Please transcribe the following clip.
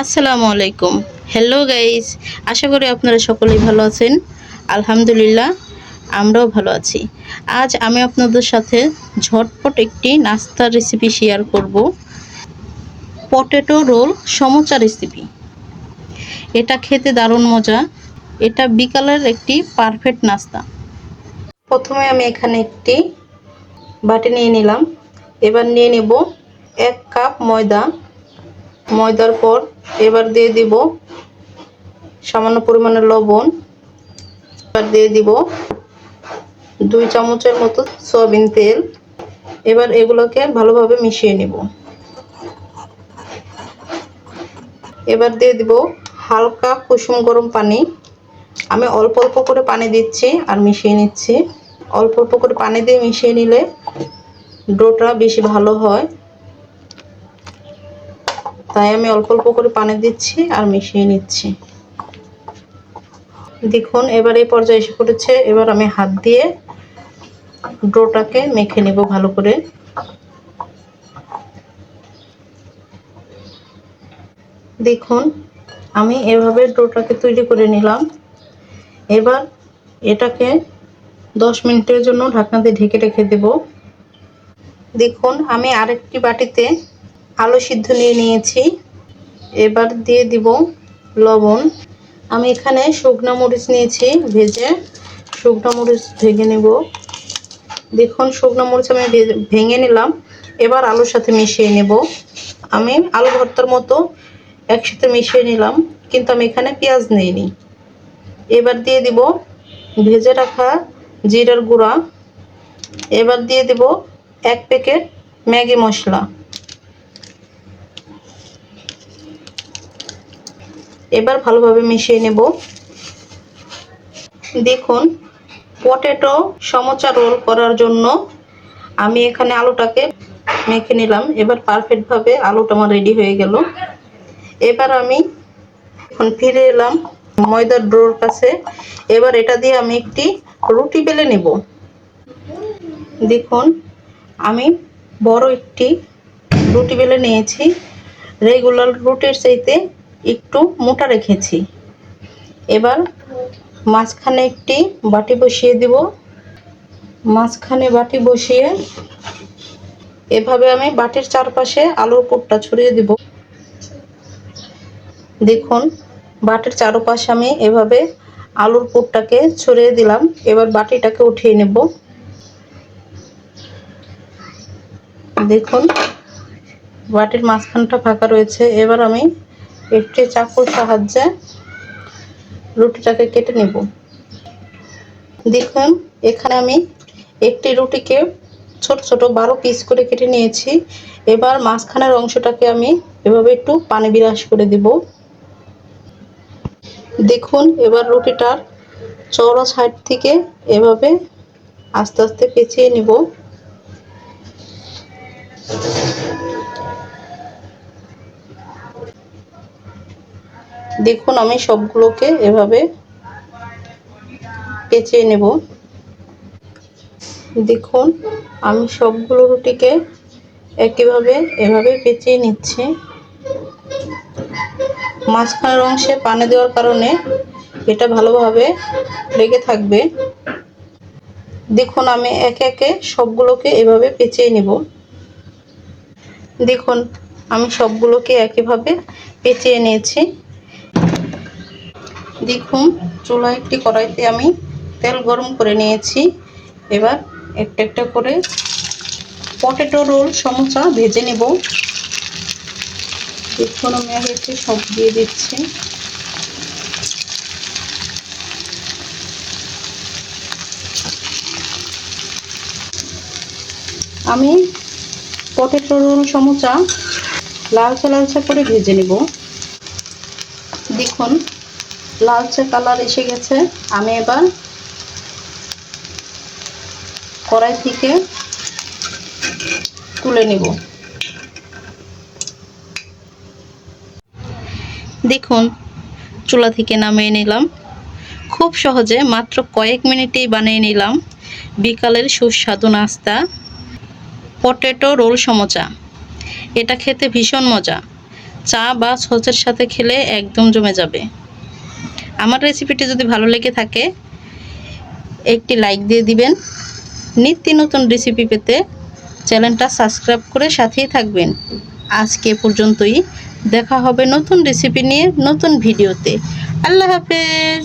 আসসালামু আলাইকুম। Hello guys আশা করি আপনারা সকলেই ভালো আছেন। আলহামদুলিল্লাহ, আমরাও ভালো আছি। আজ আমি আপনাদের সাথে ঝটপট একটি নাস্তার রেসিপি শেয়ার করব। পটেটো রোল সমোচা রেসিপি এটা খেতে দারুণ মজা। এটা বিকালের একটি পারফেক্ট নাস্তা। প্রথমে আমি এখানে একটি বাটি নিয়ে নিলাম। এবার নিয়ে নেব এক কাপ ময়দা। ময়দার পর এবার দিয়ে দিব সামান্য পরিমাণে লবণ। এবার দিয়ে দিব দুই চামচের মতো সয়াবিন তেল। এবার এগুলোকে ভালোভাবে মিশিয়ে নেব। এবার দিয়ে দিব হালকা কুসুম গরম পানি। আমি অল্প অল্প করে পানি দিচ্ছি আর মিশিয়ে নিচ্ছি। অল্প অল্প করে পানি দিয়ে মিশিয়ে নিলে ডোটা বেশি ভালো হয়। তাই আমি অল্প অল্প করে পানি দিচ্ছি আর মিশিয়ে নিচ্ছি। দেখুন, এবার এই পর্যায়ে এসে পড়েছে। এবার আমি হাত দিয়ে ডোটাকে মেখে নেব ভালো করে। দেখুন, আমি এভাবে ডোটাকে তৈরি করে নিলাম। এবার এটাকে দশ মিনিটের জন্য ঢাকনা দিয়ে ঢেকে রেখে দেব। দেখুন, আমি আরেকটি বাটিতে আলু সিদ্ধ নিয়ে নিয়েছি। এবার দিয়ে দিব লবণ। আমি এখানে শুকনো মরিচ নিয়েছি ভেজে। শুকনো মরিচ ভেঙে নেব। দেখুন, শুকনো মরিচ আমি ভেঙে নিলাম। এবার আলুর সাথে মিশিয়ে নেব। আমি আলু ভর্তার মতো একসাথে মিশিয়ে নিলাম, কিন্তু আমি এখানে পেঁয়াজ নিইনি। এবার দিয়ে দিব ভেজে রাখা জিরার গুঁড়া। এবার দিয়ে দিব এক প্যাকেট ম্যাগি মশলা। এবার ভালোভাবে মিশিয়ে নেব। দেখুন পটেটো সমোচা রোল করার জন্য আমি এখানে আলুটাকে মেখে নিলাম। এবার পারফেক্টভাবে আলুটা আমার রেডি হয়ে গেল। এবার আমি এখন ফিরে এলাম ময়দার ডোর কাছে। এবার এটা দিয়ে আমি একটি রুটি বেলে নেব। দেখুন, আমি বড় একটি রুটি বেলে নিয়েছি। রেগুলার রুটির চাইতে একটু মোটা রেখেছি। এবার মাঝখানে একটি বাটি বসিয়ে দিব। মাঝখানে বাটি বসিয়ে এভাবে আমি বাটির চারপাশে আলুর পুরটা ছড়িয়ে দিব। দেখুন, বাটির চারপাশে আমি এভাবে আলুর পুরটাকে ছড়িয়ে দিলাম। এবার বাটিটাকে উঠিয়ে নেব। দেখুন, বাটির মাঝখানটা ফাঁকা রয়েছে। এবার আমি একটি চাকুর সাহায্যে রুটিটাকে কেটে নেব। দেখুন, এখানে আমি একটি রুটিকে ছোট ছোট বারো পিস করে কেটে নিয়েছি। এবার মাঝখানের অংশটাকে আমি এভাবে একটু পানি বিরাস করে দেব। দেখুন, এবার রুটিটার চওড়া সাইড থেকে এভাবে আস্তে আস্তে পেঁচিয়ে নেব। দেখুন, আমি সবগুলোকে এভাবে পেঁচিয়ে নেব। দেখুন, আমি সবগুলো রুটিকে একইভাবে এভাবে পেঁচিয়ে নিচ্ছি। মাঝখানের অংশে পানি দেওয়ার কারণে এটা ভালোভাবে লেগে থাকবে। দেখুন, আমি একে একে সবগুলোকে এভাবে পেঁচিয়ে নেব। দেখুন, আমি সবগুলোকে একইভাবে পেঁচিয়ে নিয়েছি। দেখুন চুলা একটি কড়াইতে আমি তেল গরম করে নিয়েছি। এবার একটা একটা করে পটেটো রোল সমোসা ভেজে নেব। দেখুন, আমি আগে একটু সব দিয়ে দিচ্ছি। আমি পটেটো রোল সমোসা লালচে লালচে করে ভেজে নেব। দেখুন লালচে কালার এসে গেছে। আমি এবার কড়াই থেকে তুলে নেব। দেখুন, চুলা থেকে নামিয়ে নিলাম। খুব সহজে মাত্র কয়েক মিনিটেই বানিয়ে নিলাম। বিকালের সুস্বাদু নাস্তা। Potato roll samosa. এটা খেতে ভীষণ মজা। চা বা সচের সাথে খেলে একদম জমে যাবে। আমার রেসিপিটি যদি ভালো লেগে থাকে, একটি লাইক দিয়ে দিবেন। নিত্য নতুন রেসিপি পেতে চ্যানেলটা সাবস্ক্রাইব করে সাথেই থাকবেন। আজকে পর্যন্তই। দেখা হবে নতুন রেসিপি নিয়ে নতুন ভিডিওতে আল্লাহ হাফেজ।